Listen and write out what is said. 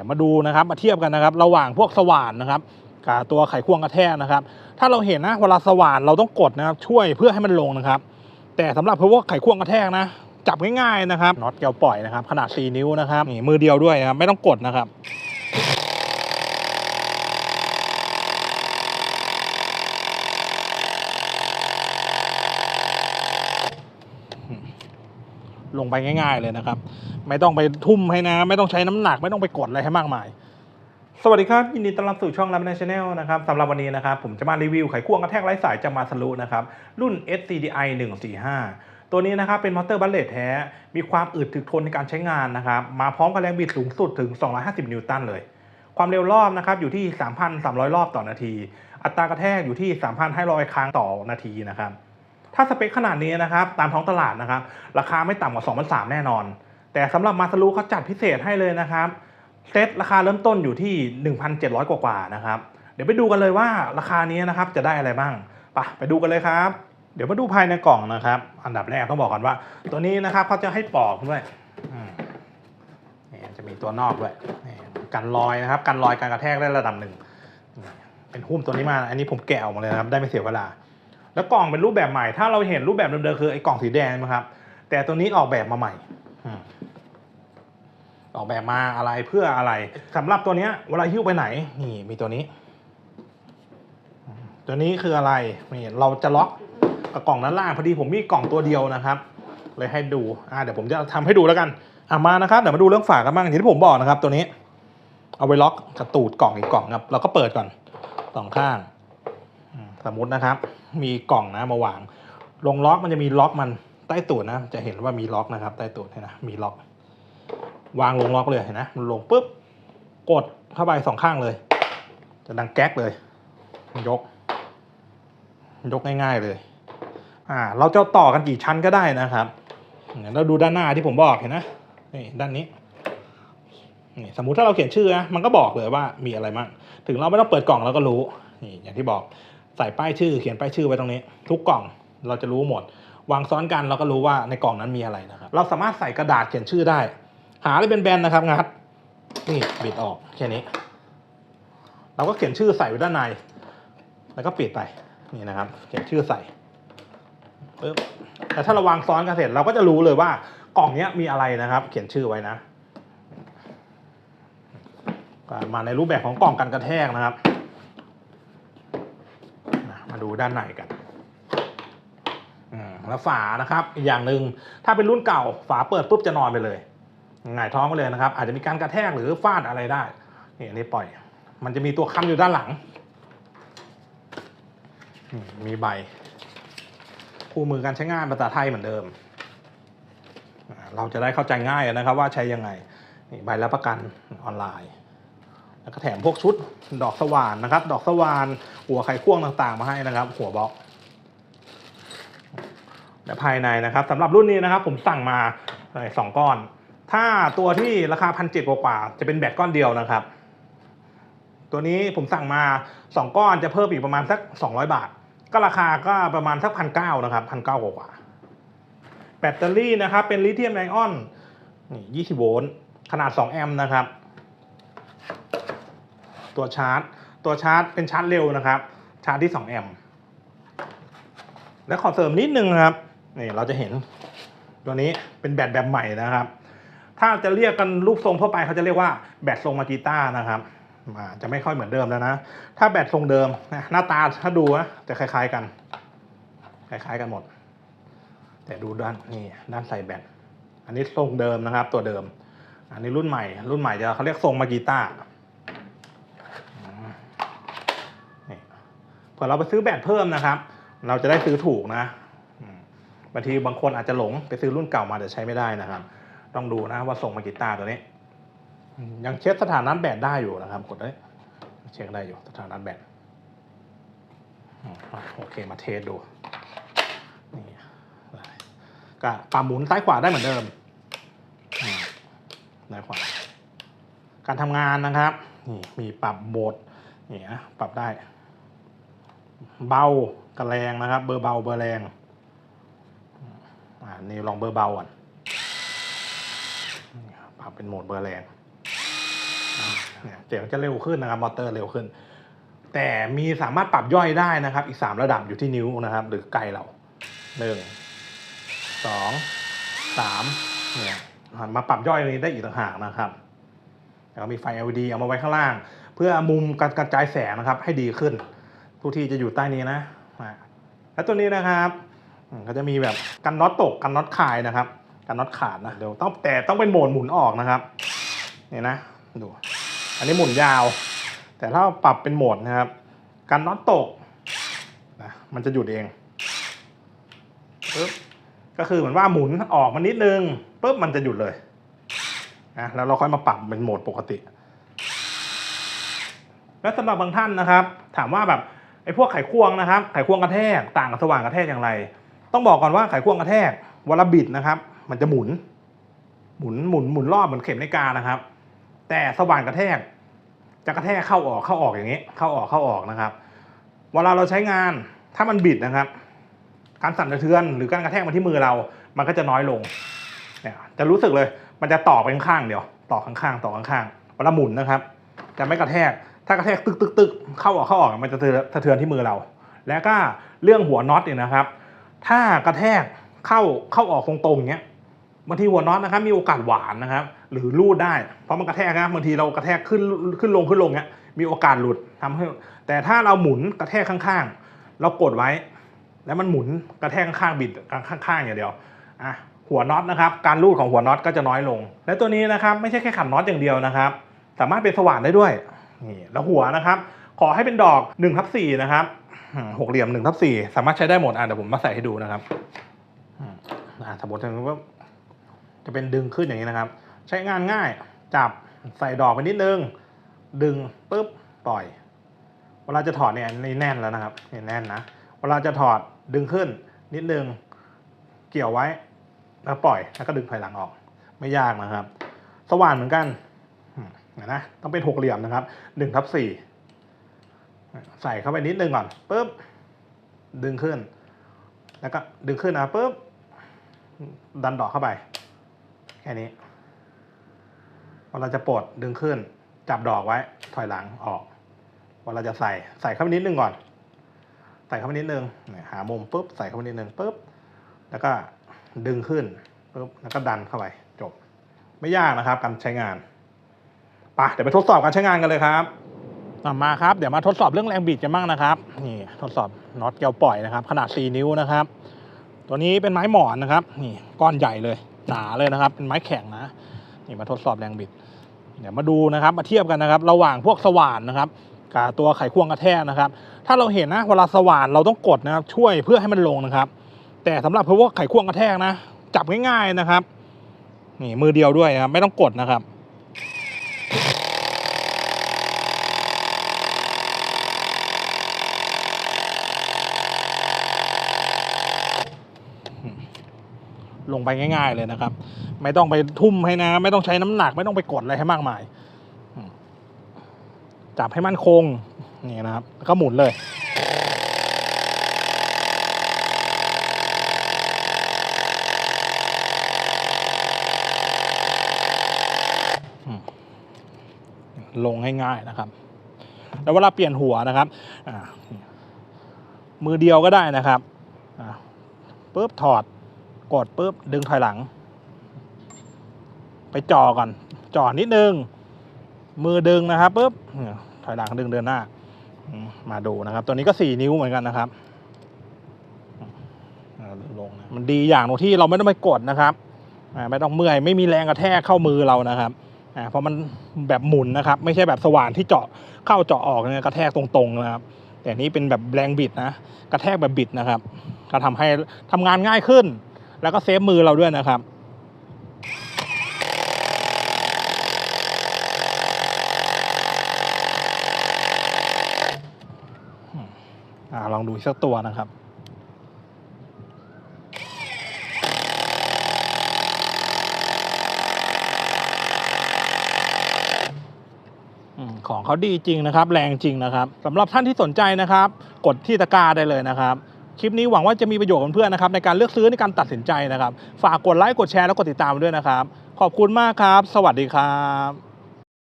ดี๋ยวมาดูนะครับมาเทียบกันนะครับ ระหว่างพวกสว่านนะครับกับตัวไขควงกระแทกนะครับ ถ้าเราเห็นนะเวลาสว่านเราต้องกดนะครับ ช่วยเพื่อให้มันลงนะครับ แต่สำหรับพวกไขควงกระแทกนะ จับง่ายๆนะครับน็อตเกลียวปล่อยนะครับ ขนาด 4 นิ้วนะครับนี่มือเดียวด้วยนะครับไม่ต้องกดนะครับลงไปง่าย ๆ เลยนะครับ ไม่ต้องไปทุ่มให้นะ ไม่ต้องใช้น้ำหนัก ไม่ต้องไปกดอะไรให้มากมาย สวัสดีครับ ยินดีต้อนรับสู่ช่องรับในชาแนลนะครับสำหรับวันนี้นะครับ ผมจะมารีวิวไขควงกระแทกไร้สายจะมาทะลุนะครับ รุ่น SCDI 145 ตัวนี้นะครับเป็นมอเตอร์บัลเลตแท้ มีความอึดถึกทนในการใช้งานนะครับ มาพร้อมกับแรงบิดสูงสุดถึง 250 นิวตันเลย ความเร็วรอบนะครับอยู่ที่ 3,300 รอบต่อนาที อัตรากระแทกอยู่ที่ 3,500 ครั้งต่อนาทีนะครับถ้าสเปคขนาดนี้นะครับตามท้องตลาดนะครับ ราคาไม่ต่ำกว่า 2 3 0 0 แน่นอน แต่สำหรับมาสลูเขาจัดพิเศษให้เลยนะครับเซตราคาเริ่มต้นอยู่ที่ 1,700 กว่าๆนะครับ เดี๋ยวไปดูกันเลยว่าราคานี้นะครับจะได้อะไรบ้างไปไปดูกันเลยครับ เดี๋ยวมาดูภายในกล่องนะครับ อันดับแรกต้องบอกก่อนว่า ตัวนี้นะครับเขาจะให้ปอกด้วยนี่จะมีตัวนอกด้วยกันรอยนะครับกันรอยการกระแทกได้ระดับหนึ่งเป็นหุ้มตัวนี้มา อันนี้ผมแกะออกมาเลยนะครับ ได้ไม่เสียเวลา แล้วกล่องเป็นรูปแบบใหม่ ถ้าเราเห็นรูปแบบเดิมๆคือไอ้กล่องสีแดงนะครับ แต่ตัวนี้ออกแบบมาใหม่ ออกแบบมาอะไรเพื่ออะไรสำหรับตัวเนี้ยเวลาหิ้วไปไหน นี่มีตัวนี้ ตัวนี้คืออะไรนี่เราจะล็อกกับกล่องด้านล่างพอดีผมมีกล่องตัวเดียวนะครับ เลยให้ดูอ่าเดี๋ยวผมจะทำให้ดูแล้วกันอะมานะครับเดี๋ยวมาดูเรื่องฝากันบ้างอย่างที่ผมบอกนะครับ ตัวนี้ เอาไว้ล็อกกับตูดกล่องอีกกล่องครับเราก็เปิดก่อนสองข้างสมมุตินะครับ มีกล่องนะมาวาง ลงล็อกมันจะมีล็อกมันใต้ตูดนะ จะเห็นว่ามีล็อกนะครับ ใต้ตูดเห็นนะมีล็อก วางลงล็อกเลยเห็นนะมันลงปุ๊บกดเข้าไปสองข้างเลย จะดังแก๊กเลย ยก ยกง่ายๆเลย อ่า เราจะต่อกันกี่ชั้นก็ได้นะครับเนี่ยเราดูด้านหน้าที่ผมบอกเห็นนะนี่ด้านนี้นี่สมมุติถ้าเราเขียนชื่อนะมันก็บอกเลยว่ามีอะไรบ้างถึงเราไม่ต้องเปิดกล่องเราก็รู้นี่อย่างที่บอกใส่ป้ายชื่อ เขียนป้ายชื่อไว้ตรงนี้ ทุกกล่องเราจะรู้หมด วางซ้อนกันเราก็รู้ว่าในกล่องนั้นมีอะไรนะครับ เราสามารถใส่กระดาษเขียนชื่อได้ หาอะไรเป็นแบนๆนะครับงัดนี่บิดออกแค่นี้ เราก็เขียนชื่อใส่ไว้ด้านใน แล้วก็ปิดไปนี่นะครับ เขียนชื่อใส่ปึ๊บแต่ถ้าเราวางซ้อนกันเสร็จเราก็จะรู้เลยว่ากล่องเนี้ยมีอะไรนะครับ เขียนชื่อไว้นะมาในรูปแบบของกล่องกันกระแทกนะครับ มาดูด้านในกันอืมแล้วฝานะครับ อีกอย่างหนึ่งถ้าเป็นรุ่นเก่าฝาเปิดปุ๊บจะนอนไปเลย หงายท้องไปเลยนะครับ อาจจะมีการกระแทกหรือฟาดอะไรได้นี่อันนี้ปล่อย มันจะมีตัวค้ำอยู่ด้านหลัง มีใบ คู่มือการใช้งานภาษาไทยเหมือนเดิม เราจะได้เข้าใจง่ายนะครับ ว่าใช้ยังไงนี่ใบรับประกันออนไลน์ แล้วก็แถมพวกชุดดอกสว่านนะครับ ดอกสว่านหัวไขควงต่างๆ มาให้นะครับ หัวบล็อกและภายในนะครับสำหรับรุ่นนี้นะครับ ผมสั่งมาสองก้อน ถ้าตัวที่ราคาพันเจ็ดกว่าจะเป็นแบตก้อนเดียวนะครับ ตัวนี้ผมสั่งมาสองก้อนจะเพิ่มอีกประมาณสักสองร้อยบาท ก็ราคาก็ประมาณสักพันเก้านะครับพันเก้ากว่าแบตเตอรี่นะครับเป็นลิเธียมไอออนนี่ยี่สิบโวลต์ขนาดสองแอมป์นะครับ ตัวชาร์จ ตัวชาร์จเป็นชาร์จเร็วนะครับ ชาร์จที่ 2 แอมป์และขอเสริมนิดนึงครับนี่เราจะเห็นตัวนี้เป็นแบตแบบใหม่นะครับ ถ้าจะเรียกกันรูปทรงทั่วไปเขาจะเรียกว่าแบตทรงมาจิต้านะครับอ่าจะไม่ค่อยเหมือนเดิมแล้วนะ ถ้าแบตทรงเดิมหน้าตาถ้าดูนะจะคล้าย ๆกัน คล้ายๆกันหมด แต่ดูด้านนี่ด้านใส่แบตอันนี้ทรงเดิมนะครับ ตัวเดิม อันนี้รุ่นใหม่ รุ่นใหม่จะเขาเรียกทรงมาจิต้านี่พอเราไปซื้อแบตเพิ่มนะครับ เราจะได้ซื้อถูกนะบางทีบางคนอาจจะหลงไปซื้อรุ่นเก่ามาแต่ใช้ไม่ได้นะครับ ต้องดูนะว่าส่งมากีตาร์ตัวนี้ ยังเช็คสถานะแบตได้อยู่นะครับ กดได้เช็คได้อยู่สถานะแบตโอเคมาเทสดูนี่ก็ปรับหมุนซ้ายขวาได้เหมือนเดิมซ้ายขวาการทำงานนะครับนี่มีปรับโหมดนี่นะปรับได้ เบากับแรงนะครับ เบอร์เบาเบอร์แรงอ่านี่ลองเบอร์เบาก่อน ปรับเป็นโหมดเบอร์แรงเนี่ยเสียงจะเร็วขึ้นนะครับมอเตอร์เร็วขึ้น แต่มีสามารถปรับย่อยได้นะครับ อีกสามระดับอยู่ที่นิ้วนะครับ หรือไกลเราหนึ่งสองสามเนี่ยมาปรับย่อยนี้ได้อีกต่างหากนะครับแล้วมีไฟ LED เอามาไว้ข้างล่าง เพื่อมุมการกระจายแสงนะครับ ให้ดีขึ้น ทุกที่จะอยู่ใต้นี้นะ แล้วตัวนี้นะครับก็จะมีแบบกันน็อตตกกันน็อตคายนะครับ กันน็อตขาดนะเดี๋ยวต้องแต่ต้องเป็นโหมดหมุนออกนะครับเนี่ยนะดูอันนี้หมุนยาว แต่ถ้าปรับเป็นโหมดนะครับกันน็อตตกนะมันจะหยุดเองปึ๊บก็คือเหมือนว่าหมุนออกมานิดนึงปึ๊บมันจะหยุดเลยนะแล้วเราค่อยมาปรับเป็นโหมดปกติ และสำหรับบางท่านนะครับ ถามว่าแบบไอ้พวกไขควงนะครับ ไขควงกระแทกต่างกับสว่านกระแทกอย่างไร ต้องบอกก่อนว่าไขควงกระแทกวลาบิดนะครับ มันจะหมุน หมุนหมุนหมุนรอบเหมือนเข็มนาฬิกานะครับ แต่สว่านกระแทก จะกระแทกเข้าออกเข้าออกอย่างนี้ เข้าออกเข้าออกนะครับ เวลาเราใช้งานถ้ามันบิดนะครับ การสั่นสะเทือนหรือการกระแทกมาที่มือเรา มันก็จะน้อยลงเนี่ยจะรู้สึกเลย มันจะต่อไปข้างๆเดียว ต่อข้างๆต่อข้างๆเวลาหมุนนะครับจะไม่กระแทก ถ้ากระแทกตึกตึกตึกเข้าออกเข้าออกมันจะสะเทือนที่มือเรา แล้วก็เรื่องหัวน็อตเนี่ยนะครับ ถ้ากระแทกเข้าเข้าออกตรงๆเงี้ย บางทีหัวน็อตนะครับมีโอกาสหวานนะครับ หรือรูดได้ เพราะมันกระแทกนะบางทีเรากระแทกขึ้นขึ้นลงขึ้นลงเงี้ยมีโอกาสหลุดทำให้ แต่ถ้าเราหมุนกระแทกข้างๆ เรากดไว้ แล้วมันหมุนกระแทกข้างๆบิดข้างๆอย่างเดียวอะหัวน็อตนะครับ การรูดของหัวน็อตก็จะน้อยลง และตัวนี้นะครับไม่ใช่แค่ขันน็อตอย่างเดียวนะครับ สามารถเป็นสว่านได้ด้วยนี่แล้วหัวนะครับ ขอให้เป็นดอก1ทับ4นะครับหกเหลี่ยม1ทับ4สามารถใช้ได้หมดอะเดี๋ยวผมมาใส่ให้ดูนะครับอืมอะสมมติว่า จะเป็นดึงขึ้นอย่างนี้นะครับ ใช้งานง่ายจับใส่ดอกไปนิดนึง ดึงปุ๊บปล่อย เวลาจะถอดเนี่ยนี่แน่นแล้วนะครับนี่แน่นนะเวลาจะถอดดึงขึ้น นิดนึงเกี่ยวไว้แล้วปล่อยแล้วก็ดึงถอยหลังออก ไม่ยากนะครับ สว่านเหมือนกันนนะต้องเป็นหกเหลี่ยมนะครับหนึ่งทับสี่ใส่เข้าไปนิดนึงก่อนปุ๊บดึงขึ้น แล้วก็ดึงขึ้นนะปุ๊บดันดอกเข้าไป แค่นี้เวลาจะปลดดึงขึ้น จับดอกไว้ ถอยหลังออกเวลาจะใส่ใส่เข้าไปนิดนึงก่อน ใส่เข้าไปนิดนึงหามุมปุ๊บใส่เข้าไปนิดนึงปุ๊บแล้วก็ดึงขึ้นปุ๊บแล้วก็ดันเข้าไปจบ ไม่ยากนะครับ การใช้งานไปเดี๋ยวไปทดสอบการใช้งานกันเลยครับอะมาครับเดี๋ยวมาทดสอบเรื่องแรงบิดกันบ้างนะครับนี่ทดสอบน็อตเกลียวปล่อยนะครับ ขนาด 4 นิ้วนะครับ ตัวนี้เป็นไม้หมอนนะครับ นี่ก้อนใหญ่เลย หนาเลยนะครับ เป็นไม้แข็งนะนี่มาทดสอบแรงบิด เดี๋ยวมาดูนะครับ มาเทียบกันนะครับ ระหว่างพวกสว่านนะครับกับตัวไขควงกระแทกนะครับ ถ้าเราเห็นนะเวลาสว่านเราต้องกดนะครับ ช่วยเพื่อให้มันลงนะครับ แต่สำหรับพวกไขควงกระแทกนะ จับง่ายๆนะครับ นี่มือเดียวด้วยนะครับไม่ต้องกดนะครับ ลงไปง่าย ๆเลยนะครับ ไม่ต้องไปทุ่มให้นะ ไม่ต้องใช้น้ำหนัก ไม่ต้องไปกดอะไรให้มากมายจับให้มั่นคงนี่นะครับแล้วก็หมุนเลยลงง่ายๆนะครับ แล้วเวลาเปลี่ยนหัวนะครับ มือเดียวก็ได้นะครับปุ๊บถอด กดปุ๊บดึงถอยหลัง ไปจ่อก่อนจ่อนิดนึง มือดึงนะครับปุ๊บถอยหลังดึงเดินหน้า มาดูนะครับ ตัวนี้ก็สี่นิ้วเหมือนกันนะครับลงนะมันดีอย่างตรงที่เราไม่ต้องไปกดนะครับไม่ต้องเมื่อยไม่มีแรงกระแทกเข้ามือเรานะครับเพราะมันแบบหมุนนะครับ ไม่ใช่แบบสว่านที่เจาะเข้าเจาะออกเนี่ยกระแทกตรงๆนะครับ แต่นี้เป็นแบบแรงบิดนะ กระแทกแบบบิดนะครับ ก็ทำให้ทำงานง่ายขึ้น แล้วก็เซฟมือเราด้วยนะครับอ่าลองดูสักตัวนะครับของเขาดีจริงนะครับ แรงจริงนะครับสำหรับท่านที่สนใจนะครับ กดที่ตะกร้าได้เลยนะครับ คลิปนี้หวังว่าจะมีประโยชน์กับเพื่อนๆนะครับในการเลือกซื้อในการตัดสินใจนะครับ ฝากกดไลค์กดแชร์แล้วกดติดตามด้วยนะครับ ขอบคุณมากครับ สวัสดีครับ